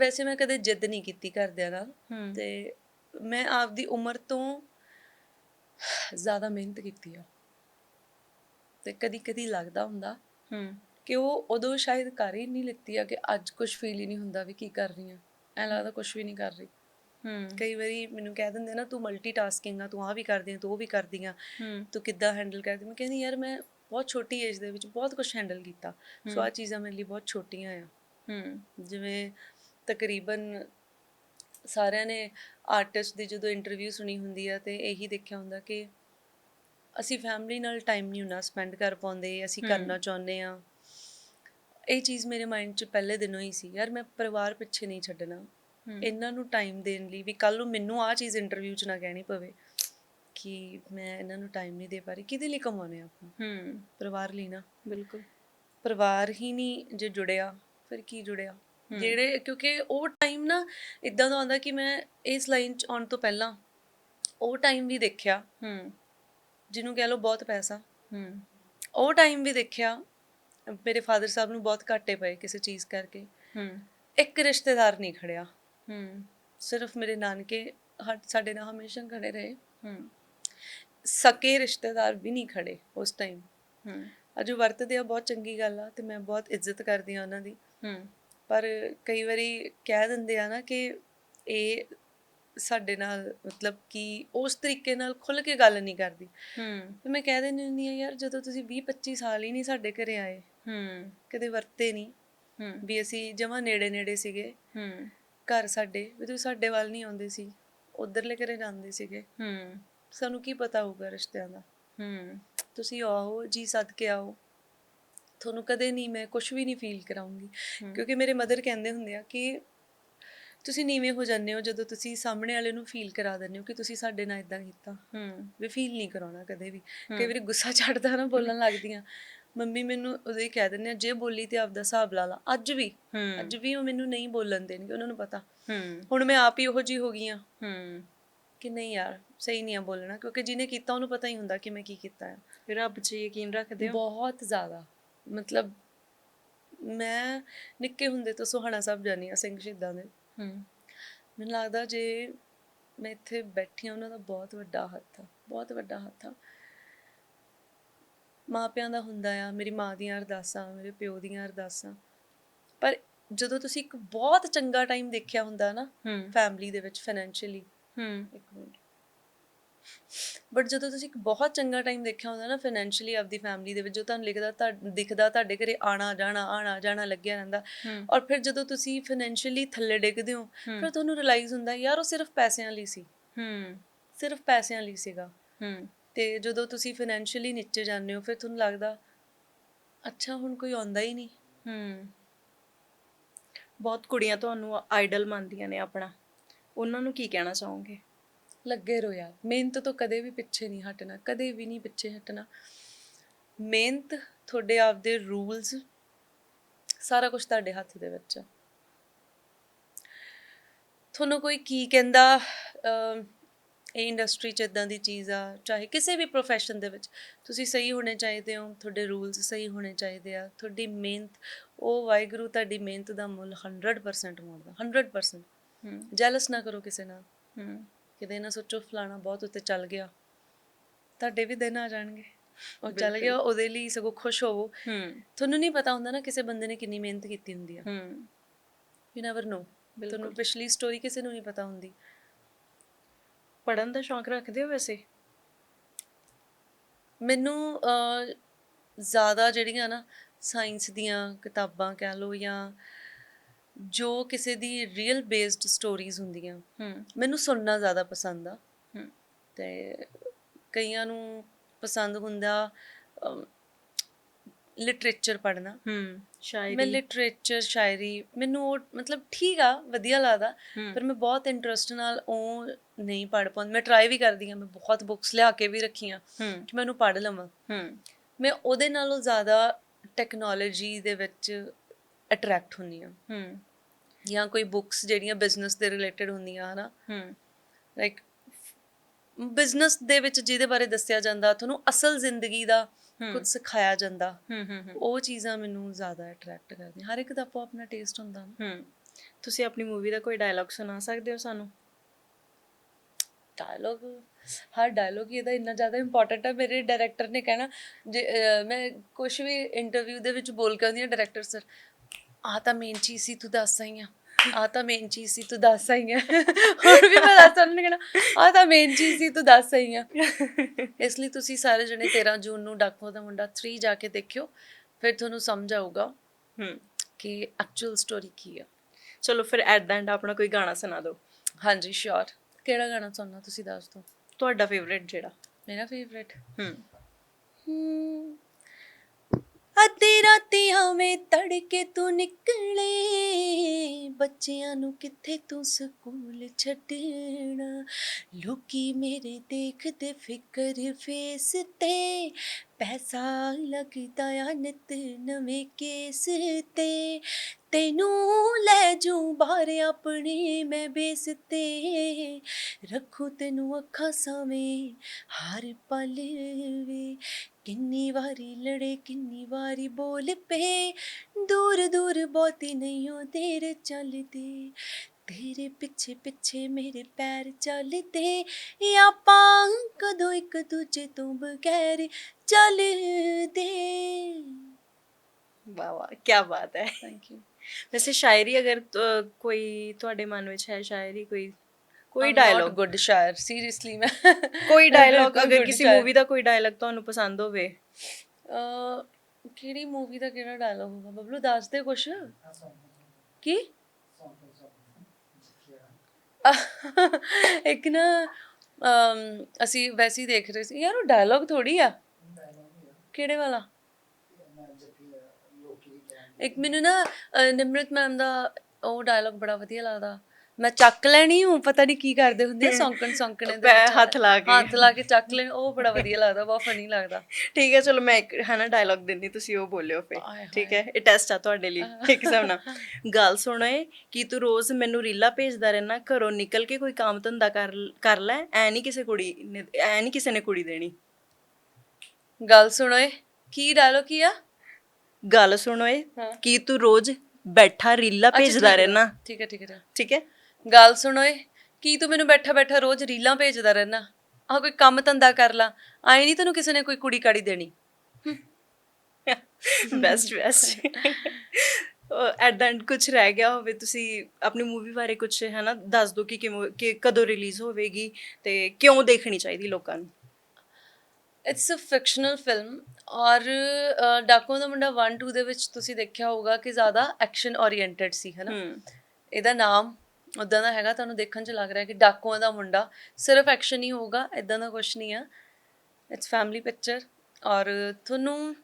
ਵੈਸੇ ਮੈਂ ਕਦੇ ਜਿੱਦ ਨਹੀਂ ਕੀਤੀ ਘਰਦਿਆਂ ਨਾਲ ਤੇ ਮੈਂ ਆਪਦੀ ਉਮਰ ਤੋਂ ਜ਼ਿਆਦਾ ਮਿਹਨਤ ਕੀਤੀ ਆ। ਤੇ ਕਦੀ ਕਦੀ ਲੱਗਦਾ ਹੁੰਦਾ ਕਿ ਉਹ ਉਦੋਂ ਸ਼ਾਇਦ ਕਰ ਹੀ ਨਹੀਂ ਲਿੱਤੀ ਆ ਕਿ ਅੱਜ ਕੁਝ ਫੀਲ ਹੀ ਨਹੀਂ ਹੁੰਦਾ ਵੀ ਕੀ ਕਰ ਰਹੀ ਆ। ਐ ਲੱਗਦਾ ਕੁਝ ਵੀ ਨਹੀਂ ਕਰ ਰਹੀ। ਹੂੰ। ਕਈ ਵਾਰੀ ਮੈਨੂੰ ਕਹਿ ਦਿੰਦੇ ਨਾ ਤੂੰ ਮਲਟੀਟਾਸਕਿੰਗ ਆ ਤੂੰ ਆ ਵੀ ਕਰਦੀ ਆ ਤੂੰ ਉਹ ਵੀ ਕਰਦੀ ਆ। ਤੂੰ ਕਿੱਦਾਂ ਹੈਂਡਲ ਕਰਦੀ ਮੈਂ ਕਹਿੰਦੀ ਯਾਰ ਮੈਂ ਬਹੁਤ ਛੋਟੀ ਏਜ ਦੇ ਵਿੱਚ ਬਹੁਤ ਕੁਝ ਹੈਂਡਲ ਕੀਤਾ। ਸੋ ਆ ਚੀਜ਼ਾਂ ਮੇਰੇ ਲਈ ਬਹੁਤ ਛੋਟੀਆਂ ਆ। ਹੂੰ। ਜਿਵੇਂ ਤਕਰੀਬਨ ਸਾਰਿਆਂ ਨੇ ਆਰਟਿਸਟ ਦੀ ਜਦੋਂ ਇੰਟਰਵਿਊ ਸੁਣੀ ਹੁੰਦੀ ਆ ਤੇ ਇਹੀ ਦੇਖਿਆ ਹੁੰਦਾ ਕਿ ਅਸੀਂ ਫੈਮਿਲੀ ਨਾਲ ਟਾਈਮ ਨਹੀਂ ਹੁੰਦਾ ਸਪੈਂਡ ਕਰ ਪਾਉਂਦੇ ਅਸੀਂ ਕਰਨਾ ਚਾਹੁੰਦੇ ਆ। ਇਹ ਚੀਜ਼ ਮੇਰੇ ਮਾਈਂਡ 'ਚ ਪਹਿਲੇ ਦਿਨੋਂ ਹੀ ਸੀ ਯਾਰ ਮੈਂ ਪਰਿਵਾਰ ਪਿੱਛੇ ਨਹੀਂ ਛੱਡਣਾ। ਇਹਨਾਂ ਨੂੰ ਟਾਈਮ ਦੇਣ ਲਈ ਵੀ ਕੱਲ ਨੂੰ ਮੈਨੂੰ ਆ ਚੀਜ਼ ਇੰਟਰਵਿਊ 'ਚ ਨਾ ਕਹਿਣੀ ਪਵੇ ਕਿ ਮੈਂ ਇਹਨਾਂ ਨੂੰ ਟਾਈਮ ਨਹੀਂ ਦੇ ਪਾ ਰਹੀ ਕਿਹਦੇ ਲਈ ਕਮਾਉਣੇ ਆਪਾਂ? ਹੂੰ। ਪਰਿਵਾਰ ਲਈ ਨਾ। ਬਿਲਕੁਲ। ਪਰਿਵਾਰ ਹੀ ਨਹੀਂ ਜੇ ਜੁੜਿਆ ਫਿਰ ਕੀ ਜੁੜਿਆ? ਜਿਹੜੇ ਕਿਉਂਕਿ ਉਹ ਟਾਈਮ ਨਾ ਇਦਾਂ ਦਾ ਆਉਂਦਾ ਕਿ ਮੈਂ ਇਸ ਲਾਈਨ 'ਚ ਆਉਣ ਤੋਂ ਪਹਿਲਾਂ ਉਹ ਟਾਈਮ ਵੀ ਦੇਖਿਆ। ਹੂੰ। ਜਿਹਨੂੰ ਕਹਿ ਲਓ ਬਹੁਤ ਪੈਸਾ। ਹੂੰ। ਉਹ ਟਾਈਮ ਵੀ ਦੇਖਿਆ। ਮੇਰੇ ਫਾਦਰ ਸਾਹਿਬ ਨੂੰ ਬਹੁਤ ਘਾਟੇ ਪਏ ਕਿਸੇ ਚੀਜ਼ ਕਰਕੇ। ਹੂੰ। ਇੱਕ ਰਿਸ਼ਤੇਦਾਰ ਨਹੀਂ ਖੜਿਆ। ਹੂੰ। ਸਿਰਫ ਮੇਰੇ ਨਾਨਕੇ ਸਾਡੇ ਨਾਲ ਹਮੇਸ਼ਾ ਖੜੇ ਰਹੇ। ਹੂੰ। ਸਕੇ ਰਿਸ਼ਤੇਦਾਰ ਵੀ ਨਹੀਂ ਖੜੇ ਉਸ ਟਾਈਮ ਹੂੰ। ਅਜੋ ਵਰਤਦੇ ਆ ਬਹੁਤ ਚੰਗੀ ਗੱਲ ਆ ਤੇ ਮੈਂ ਬਹੁਤ ਇੱਜ਼ਤ ਕਰਦੀ ਆ ਉਹਨਾਂ ਦੀ। ਹੂੰ। ਪਰ ਕਈ ਵਾਰੀ ਕਹਿ ਦਿੰਦੇ ਆ ਨਾ ਕਿ ਇਹ ਸਾਡੇ ਨਾਲ ਮਤਲਬ ਕਿ ਉਸ ਤਰੀਕੇ ਨਾਲ ਖੁੱਲ ਕੇ ਗੱਲ ਨਹੀਂ ਕਰਦੀ। ਹੂੰ। ਤੇ ਮੈਂ ਕਹਿ ਦਿੰਦੀ ਹੁੰਦੀ ਆ ਯਾਰ ਜਦੋਂ ਤੁਸੀਂ 20 25 ਸਾਲ ਹੀ ਨਹੀਂ ਸਾਡੇ ਘਰੇ ਆਏ ਹੂੰ। ਕਦੇ ਵਰਤੇ ਨਹੀਂ ਹੂੰ। ਵੀ ਅਸੀਂ ਜਮਾ ਨੇੜੇ ਨੇੜੇ ਸੀਗੇ ਹੂੰ। ਘਰ ਸਾਡੇ ਵੀ ਤੁਸੀਂ ਸਾਡੇ ਵੱਲ ਨਹੀਂ ਆਉਂਦੇ ਸੀ ਉਧਰਲੇ ਘਰੇ ਜਾਂਦੇ ਸੀਗੇ। ਹੂੰ। ਸਾਨੂੰ ਕੀ ਪਤਾ ਹੋਊਗਾ ਰਿਸ਼ਤਿਆਂ ਦਾ? ਹੂੰ। ਤੁਸੀਂ ਆਓ ਜੀ ਸੱਦ ਕੇ ਆਓ। ਤੁਹਾਨੂੰ ਕਦੇ ਨਹੀਂ ਮੈਂ ਕੁਝ ਵੀ ਨਹੀਂ ਫੀਲ ਕਰਾਉਂਗੀ। ਕਿਉਂਕਿ ਮੇਰੇ ਮਦਰ ਕਹਿੰਦੇ ਹੁੰਦੇ ਆ ਕਿ ਤੁਸੀਂ ਨੀਵੇਂ ਹੋ ਜਾਂਦੇ ਹੋ ਜਦੋਂ ਤੁਸੀਂ ਸਾਹਮਣੇ ਵਾਲੇ ਨੂੰ ਫੀਲ ਕਰਾ ਦਿੰਦੇ ਹੋ ਕਿ ਤੁਸੀਂ ਸਾਡੇ ਨਾਲ ਇਦਾਂ ਕੀਤਾ। ਹੂੰ। ਵੀ ਫੀਲ ਨਹੀਂ ਕਰਾਉਣਾ ਕਦੇ ਵੀ। ਕਈ ਵਾਰੀ ਗੁੱਸਾ ਚੜਦਾ ਨਾ ਬੋਲਣ ਲੱਗਦੀਆਂ। ਮੰਮੀ ਮੈਨੂੰ ਉਦੋਂ ਹੀ ਕਹਿ ਦਿੰਦੇ ਆ ਜੇ ਬੋਲੀ ਤੇ ਆਪਦਾ ਹਿਸਾਬ ਲਾ ਲਾ। ਅੱਜ ਵੀ। ਅੱਜ ਵੀ ਉਹ ਮੈਨੂੰ ਨਹੀਂ ਬੋਲਣ ਦੇਣਗੇ ਉਹਨਾਂ ਨੂੰ ਪਤਾ। ਹੂੰ। ਹੁਣ ਮੈਂ ਆਪ ਹੀ ਉਹੋ ਜੀ ਹੋ ਗਈ ਆ। ਹੂੰ। ਕਿ ਨਹੀਂ ਯਾਰ ਸਹੀ ਨਹੀਂ ਆ ਬੋਲਣਾ। ਕਿਉਂਕਿ ਜਿਹਨੇ ਕੀਤਾ ਉਹਨੂੰ ਪਤਾ ਹੀ ਹੁੰਦਾ ਕਿ ਮੈਂ ਕੀ ਕੀਤਾ ਹੈ ਰੱਬ 'ਚ ਯਕੀਨ ਰੱਖਦੇ ਹੋ। ਬਹੁਤ ਜ਼ਿਆਦਾ। ਮਤਲਬ ਮੈਂ ਨਿੱਕੇ ਹੁੰਦੇ ਤੋਂ ਸੁਹਾਣਾ ਸਾਹਿਬ ਜਾਨੀ ਆ ਸਿੰਘ ਸ਼ਹੀਦਾਂ ਦੇ। ਹੂੰ। ਮੈਨੂੰ ਲੱਗਦਾ ਜੇ ਮੈਂ ਇੱਥੇ ਬੈਠੀ ਹਾਂ ਉਹਨਾਂ ਦਾ ਬਹੁਤ ਵੱਡਾ ਹੱਥ ਆ ਬਹੁਤ ਵੱਡਾ ਹੱਥ ਆ। ਮਾਪਿਆਂ ਦਾ ਹੁੰਦਾ ਆ ਮੇਰੀ ਮਾਂ ਦੀਆਂ ਅਰਦਾਸਾਂ ਮੇਰੇ ਪਿਓ ਦੀਆਂ ਅਰਦਾਸਾਂ। ਪਰ ਜਦੋਂ ਤੁਸੀਂ ਇੱਕ ਬਹੁਤ ਚੰਗਾ ਟਾਈਮ ਦੇਖਿਆ ਹੁੰਦਾ ਨਾ ਫੈਮਿਲੀ ਦੇ ਵਿੱਚ ਫਾਈਨੈਂਸ਼ੀਅਲੀ ਹੂੰ। ਇੱਕ ਮਿੰਟ। ਬਟ ਜਦੋਂ ਤੁਸੀਂ ਇੱਕ ਬਹੁਤ ਚੰਗਾ ਟਾਈਮ ਦੇਖਿਆ ਹੁੰਦਾ ਨਾ ਫਾਈਨੈਂਸ਼ੀਅਲੀ ਆਪਦੀ ਫੈਮਿਲੀ ਦੇ ਵਿੱਚ ਜੋ ਤੁਹਾਨੂੰ ਲਿਖਦਾ ਤਾਂ ਦਿਖਦਾ ਤੁਹਾਡੇ ਘਰੇ ਆਣਾ ਜਾਣਾ ਆਣਾ ਜਾਣਾ ਲੱਗਿਆ ਰਹਿੰਦਾ। ਔਰ ਫਿਰ ਜਦੋਂ ਤੁਸੀਂ ਫਾਈਨੈਂਸ਼ੀਅਲੀ ਥੱਲੇ ਡਿੱਗਦੇ ਹੋ ਫਿਰ ਤੁਹਾਨੂੰ ਰਿਅਲਾਈਜ਼ ਹੁੰਦਾ ਯਾਰ ਉਹ ਸਿਰਫ ਪੈਸਿਆਂ ਲਈ ਸੀ। ਹੂੰ। ਸਿਰਫ ਪੈਸਿਆਂ ਲਈ ਸੀਗਾ। ਹੂੰ। ਤੇ ਜਦੋਂ ਤੁਸੀਂ ਫਾਈਨੈਂਸ਼ੀਅਲੀ ਨੀਚੇ ਜਾਂਦੇ ਹੋ ਫਿਰ ਤੁਹਾਨੂੰ ਲੱਗਦਾ ਅੱਛਾ ਹੁਣ ਕੋਈ ਆਉਂਦਾ ਹੀ ਨਹੀਂ। ਹੂੰ। ਬਹੁਤ ਕੁੜੀਆਂ ਤੁਹਾਨੂੰ ਆਈਡਲ ਮੰਨਦੀਆਂ ਨੇ ਆਪਣਾ। ਉਹਨਾਂ ਨੂੰ ਕੀ ਕਹਿਣਾ ਚਾਹੋਗੇ? ਲੱਗੇ ਰਹੋ ਯਾਰ ਮਿਹਨਤ ਤੋਂ ਕਦੇ ਵੀ ਪਿੱਛੇ ਨਹੀਂ ਹਟਣਾ ਕਦੇ ਵੀ ਨਹੀਂ ਪਿੱਛੇ ਹਟਣਾ। ਮਿਹਨਤ ਤੁਹਾਡੇ ਆਪ ਦੇ ਰੂਲਸ ਸਾਰਾ ਕੁਝ ਤੁਹਾਡੇ ਹੱਥ ਦੇ ਵਿੱਚ ਆ। ਤੁਹਾਨੂੰ ਕੋਈ ਕੀ ਕਹਿੰਦਾ ਇਹ ਇੰਡਸਟਰੀ 'ਚ ਇਦਾਂ ਦੀ ਚੀਜ਼ ਆ ਚਾਹੇ ਕਿਸੇ ਵੀ profession ਦੇ ਵਿੱਚ ਤੁਸੀਂ ਸਹੀ ਹੋਣੇ ਚਾਹੀਦੇ ਹੋ ਤੁਹਾਡੇ ਰੂਲਸ ਸਹੀ ਹੋਣੇ ਚਾਹੀਦੇ ਆ। ਤੁਹਾਡੀ ਮਿਹਨਤ ਉਹ ਵਾਹਿਗੁਰੂ ਤੁਹਾਡੀ ਮਿਹਨਤ ਦਾ ਮੁੱਲ 100% ਮੋੜਦਾ 100% ਹੂੰ। ਜੈਲਸ ਨਾ ਕਰੋ ਕਿਸੇ ਨਾਲ। ਹੂੰ। ਕਿਤੇ ਨਾ ਸੋਚੋ ਫਲਾਣਾ ਬਹੁਤ ਉੱਤੇ ਚੱਲ ਗਿਆ। ਤੁਹਾਡੇ ਵੀ ਦਿਨ ਆ ਜਾਣਗੇ। ਉਹ ਚੱਲ ਗਿਆ ਉਹਦੇ ਲਈ ਸਗੋਂ ਖੁਸ਼ ਹੋਵੋ। ਹੂੰ। ਤੁਹਾਨੂੰ ਨਹੀਂ ਪਤਾ ਹੁੰਦਾ ਨਾ ਕਿਸੇ ਬੰਦੇ ਨੇ ਕਿੰਨੀ ਮਿਹਨਤ ਕੀਤੀ ਹੁੰਦੀ ਆ। ਹੂੰ। ਯੂ ਨੈਵਰ ਨੋ ਤੁਹਾਨੂੰ ਪਿਛਲੀ ਸਟੋਰੀ ਕਿਸੇ ਨੂੰ ਨਹੀਂ ਪਤਾ ਹੁੰਦੀ। ਪੜਨ ਦਾ ਸ਼ੌਂਕ ਰੱਖਦੇ ਹੋ ਵੈਸੇ? ਮੈਨੂੰ ਜ਼ਿਆਦਾ ਜਿਹੜੀਆਂ ਨਾ ਸਾਇੰਸ ਦੀਆਂ ਕਿਤਾਬਾਂ ਕਹਿ ਲਓ ਜਾਂ ਜੋ ਕਿਸੇ ਦੀ ਰੀਅਲ ਬੇਸਡ ਸਟੋਰੀਜ਼ ਹੁੰਦੀਆਂ। ਹੂੰ। ਮੈਨੂੰ ਸੁਣਨਾ ਜ਼ਿਆਦਾ ਪਸੰਦ ਆ। ਹੂੰ। ਤੇ ਕਈਆਂ ਨੂੰ ਪਸੰਦ ਹੁੰਦਾ ਲਿਟਰੇਚਰ ਪੜ੍ਹਨਾ। ਹੂੰ ਮੈਂ ਸ਼ਾਇਰੀ ਲਿਟਰੇਚਰ ਸ਼ਾਇਰੀ ਮੈਨੂੰ ਉਹ ਮਤਲਬ ਠੀਕ ਆ ਵਧੀਆ ਲੱਗਦਾ। ਪਰ ਮੈਂ ਬਹੁਤ ਇੰਟਰਸਟ ਨਾਲ ਉਹ ਨਹੀਂ ਪੜ੍ਹ ਪਾਉਂਦੀ। ਮੈਂ ਟਰਾਈ ਵੀ ਕਰਦੀ ਹਾਂ ਮੈਂ ਬਹੁਤ ਬੁੱਕਸ ਲਿਆ ਕੇ ਵੀ ਰੱਖੀਆਂ ਕਿ ਮੈਂ ਉਹਨੂੰ ਪੜ੍ਹ ਲਵਾਂ। ਹੂੰ। ਮੈਂ ਉਹਦੇ ਨਾਲੋਂ ਜ਼ਿਆਦਾ ਟੈਕਨੋਲੋਜੀ ਦੇ ਵਿੱਚ ਅਟਰੈਕਟ ਹੁੰਦੀ ਹਾਂ। ਹੂੰ। ਜਾਂ ਕੋਈ ਬੁੱਕਸ ਜਿਹੜੀਆਂ ਬਿਜ਼ਨਸ ਦੇ ਰਿਲੇਟਡ ਹੁੰਦੀਆਂ ਹਨਾ? ਹੂੰ। ਲਾਈਕ ਬਿਜ਼ਨਸ ਦੇ ਵਿੱਚ ਜਿਹਦੇ ਬਾਰੇ ਦੱਸਿਆ ਜਾਂਦਾ ਤੁਹਾਨੂੰ ਅਸਲ ਜ਼ਿੰਦਗੀ ਦਾ ਕੁਝ ਸਿਖਾਇਆ ਜਾਂਦਾ। ਉਹ ਚੀਜ਼ਾਂ ਮੈਨੂੰ ਜ਼ਿਆਦਾ ਅਟਰੈਕਟ ਕਰਦੀਆਂ। ਹਰ ਇੱਕ ਦਾ ਆਪੋ ਆਪਣਾ ਟੇਸਟ ਹੁੰਦਾ ਨਾ। ਤੁਸੀਂ ਆਪਣੀ ਮੂਵੀ ਦਾ ਕੋਈ ਡਾਇਲੌਗ ਸੁਣਾ ਸਕਦੇ ਹੋ ਸਾਨੂੰ? ਡਾਇਲੋਗ ਹਰ ਡਾਇਲੋਗ ਇਹਦਾ ਇੰਨਾ ਜ਼ਿਆਦਾ ਇੰਪੋਰਟੈਂਟ ਹੈ ਮੇਰੇ ਡਾਇਰੈਕਟਰ ਨੇ ਕਹਿਣਾ ਜੇ ਮੈਂ ਕੁਝ ਵੀ ਇੰਟਰਵਿਊ ਦੇ ਵਿੱਚ ਬੋਲ ਕੇ ਆਉਂਦੀ ਹਾਂ ਡਾਇਰੈਕਟਰ ਸਰ ਆ ਤਾਂ ਮੇਨ ਚੀਜ਼ ਸੀ ਤੂੰ ਦੱਸ ਆਈ ਆ। ਆ ਤਾਂ ਮੇਨ ਚੀਜ਼ ਸੀ ਤੂੰ ਦੱਸ ਆਈ ਆ। ਹੁਣ ਵੀ ਮੈਂ ਦੱਸ ਉਹਨੇ ਕਹਿਣਾ ਆ ਤਾਂ ਮੇਨ ਚੀਜ਼ ਸੀ ਤੂੰ ਦੱਸ ਆਈ ਆ। ਇਸ ਲਈ ਤੁਸੀਂ ਸਾਰੇ ਜਣੇ 13 ਜੂਨ ਨੂੰ ਡਾਕੂ ਦਾ ਮੁੰਡਾ 3 ਜਾ ਕੇ ਦੇਖਿਓ ਫਿਰ ਤੁਹਾਨੂੰ ਸਮਝ ਆਊਗਾ ਹੂੰ। ਕਿ ਐਕਚੁਅਲ ਸਟੋਰੀ ਕੀ ਆ। ਚਲੋ ਫਿਰ ਐਟ ਦਾ ਐਂਡ ਆਪਣਾ ਕੋਈ ਗਾਣਾ ਸੁਣਾ ਦਿਓ। ਹਾਂਜੀ ਸ਼ੋਰ ਕਿਹੜਾ ਗਾਣਾ ਸੁਣਨਾ ਤੁਸੀਂ ਦੱਸ ਦਿਓ। ਤੁਹਾਡਾ ਫੇਵਰੇਟ ਜਿਹੜਾ? ਮੇਰਾ ਫੇਵਰੇਟ ਹੂੰ। ਆਵੇਂ ਤੜਕੇ ਤੂੰ ਨਿਕਲੇ। ਬੱਚਿਆਂ ਨੂੰ ਕਿੱਥੇ ਤੂੰ ਸਕੂਲ ਛੱਡਣਾ? ਲੋਕੀ ਮੇਰੇ ਦੇਖਦੇ ਫਿਕਰ ਫੇਸ ਤੇ। ਪੈਸਾ ਲੱਗਦਾ ਆ ਨਿਤ ਨਵੇਂ ਕੇਸ ਤੇ। ਤੈਨੂੰ ਲੈ ਜੂ ਬਾਹਰ ਆਪਣੇ ਮੈਂ ਬੇਸ ਤੇ। ਰੱਖੂ ਤੈਨੂੰ ਅੱਖਾਂ ਸਾਵੇਂ, ਹਰ ਪਲ ਵੇ ਕਿੰਨੀ ਵਾਰੀ ਲੜੇ, ਕਿੰਨੀ ਵਾਰੀ ਬੋਲ ਪਏ। ਦੂਰ ਦੂਰ ਬਹੁਤੀ ਨਹੀਂ ਹੋ ਦੇਰ ਚੱਲਦੇ ਤੇਰੇ ਪਿੱਛੇ ਪਿੱਛੇ ਮੇਰੇ ਪੈਰ ਚੱਲਦੇ ਆਪਾਂ ਕਦੋਂ ਇੱਕ ਦੂਜੇ ਤੋਂ ਬਗੈਰ ਚੱਲਦੇ ਵਾਹ ਵਾਹ ਕੀ ਬਾਤ ਹੈ ਥੈਂਕ ਯੂ ਵੈਸੇ ਸ਼ਾਇਰੀ ਅਗਰ ਅ, ਕੋਈ ਤੁਹਾਡੇ ਮਨ ਵਿੱਚ ਹੈ ਸ਼ਾਇਰੀ ਕੋਈ ਕੋਈ ਡਾਇਲੌਗ ਗੁੱਡ ਸ਼ਾਇਰ ਸੀਰੀਅਸਲੀ ਮੈਂ ਕੋਈ ਡਾਇਲੌਗ ਬਿਲਕੁਲ ਅਗਰ good ਕਿਸੇ ਸ਼ਾਇਰ। ਮੂਵੀ ਦਾ ਕੋਈ ਡਾਇਲੌਗ ਤੁਹਾਨੂੰ ਪਸੰਦ ਹੋਵੇ ਅਹ, ਕਿਹੜੀ ਮੂਵੀ ਦਾ ਕਿਹੜਾ ਡਾਇਲੌਗ ਹੋਗਾ ਬਬਲੂ ਦੱਸ ਦੇ ਕੁਛ। ਕੀ? ਇੱਕ ਨਾ ਅਮ, ਅਸੀਂ ਵੈਸੇ ਹੀ ਦੇਖ ਰਹੇ ਸੀ। ਯਾਰ ਉਹ ਡਾਇਲੌਗ ਥੋੜੀ ਆ। ਕਿਹੜੇ ਵਾਲਾ? ਇੱਕ ਮੈਨੂੰ ਨਾ ਅ, ਨਿਮਰਤ ਮੈਮ ਦਾ ਉਹ ਡਾਇਲੌਗ ਬੜਾ ਵਧੀਆ ਲੱਗਦਾ। ਮੈਂ ਚੱਕ ਲੈਣੀ ਹੂੰ ਪਤਾ ਨਹੀਂ ਕੀ ਕਰਦੇ ਹੁੰਦੇ ਸੌਂਕਣ ਸੌਂਕਣੇ ਦੇ ਵਿੱਚ ਹੱਥ ਲਾ ਕੇ। ਹੱਥ ਲਾ ਕੇ ਚੱਕ ਲੈਣ ਉਹ ਬੜਾ ਵਧੀਆ ਲੱਗਦਾ ਬਹੁਤ ਫਨੀ ਲੱਗਦਾ ਠੀਕ ਹੈ ਚਲੋ ਮੈਂ ਇੱਕ ਹੈ ਨਾ ਡਾਇਲੌਗ ਦਿੰਦੀ ਤੁਸੀਂ ਉਹ ਬੋਲਿਓ ਆਏ ਠੀਕ ਹੈ ਇਹ ਟੈਸਟ ਆ ਤੁਹਾਡੇ ਲਈ ਇੱਕ ਹਿਸਾਬ ਨਾਲ ਗੱਲ ਸੁਣੋ ਏ ਕਿ ਤੂੰ ਰੋਜ਼ ਮੈਨੂੰ ਰੀਲਾ ਭੇਜਦਾ ਰਹਿਣਾ ਘਰੋਂ ਨਿਕਲ ਕੇ ਕੋਈ ਕੰਮ ਧੰਦਾ ਕਰ ਕਰ ਲੈ ਐ ਨਹੀਂ ਕਿਸੇ ਕੁੜੀ ਨੇ ਐ ਨਹੀਂ ਕਿਸੇ ਨੇ ਕੁੜੀ ਦੇਣੀ ਗੱਲ ਸੁਣੋਏ ਕੀ ਡਾਇਲੌਗ ਕੀ ਆ ਗੱਲ ਸੁਣੋ ਏ। ਕਿ ਤੂੰ ਰੋਜ਼ ਬੈਠਾ ਰੀਲਾ ਭੇਜਦਾ। ਰਹਿਣਾ ਠੀਕ ਹੈ ਠੀਕ ਹੈ ਠੀਕ ਹੈ। ਗੱਲ ਸੁਣੋਏ ਕੀ ਤੂੰ ਮੈਨੂੰ ਬੈਠਾ ਬੈਠਾ ਰੋਜ਼ ਰੀਲਾਂ ਭੇਜਦਾ ਰਹਿਣਾ ਆ ਕੋਈ ਕੰਮ ਧੰਦਾ ਕਰ ਲਾ ਆਏ ਨਹੀਂ ਤੈਨੂੰ ਕਿਸੇ ਨੇ ਕੋਈ ਕੁੜੀ ਕਾੜੀ ਦੇਣੀ? Best best at the end ਕੁਝ ਰਹਿ ਗਿਆ ਹੋਵੇ ਤੁਸੀਂ ਆਪਣੀ ਮੂਵੀ ਬਾਰੇ ਕੁਝ ਹੈ ਨਾ ਦੱਸ ਦਿਓ ਕਿ ਕਿਵੇਂ ਕਿ ਕਦੋਂ ਰਿਲੀਜ਼ ਹੋਵੇਗੀ ਤੇ ਕਿਉਂ ਦੇਖਣੀ ਚਾਹੀਦੀ ਲੋਕਾਂ ਨੂੰ? ਇਟਸ ਅ ਫਿਕਸ਼ਨਲ ਫਿਲਮ ਔਰ ਅ, ਡਾਕੂਆਂ ਦਾ ਮੁੰਡਾ 1 2 ਦੇ ਵਿੱਚ ਤੁਸੀਂ ਦੇਖਿਆ ਹੋਊਗਾ ਕਿ ਜ਼ਿਆਦਾ ਐਕਸ਼ਨ ਓਰੀਐਂਟਡ ਸੀ ਹੂੰ। ਇਹਦਾ ਨਾਮ ਉਦਾਂ ਦਾ ਹੈਗਾ, ਤੁਹਾਨੂੰ ਦੇਖਣ 'ਚ ਲੱਗ ਰਿਹਾ ਕਿ ਡਾਕੂਆਂ ਦਾ ਮੁੰਡਾ ਸਿਰਫ ਐਕਸ਼ਨ ਹੀ ਹੋਊਗਾ ਇਦਾਂ ਦਾ ਕੁਝ ਨਹੀਂ ਆ। ਇਟਸ ਫੈਮਿਲੀ ਪਿਕਚਰ ਔਰ ਤੁਹਾਨੂੰ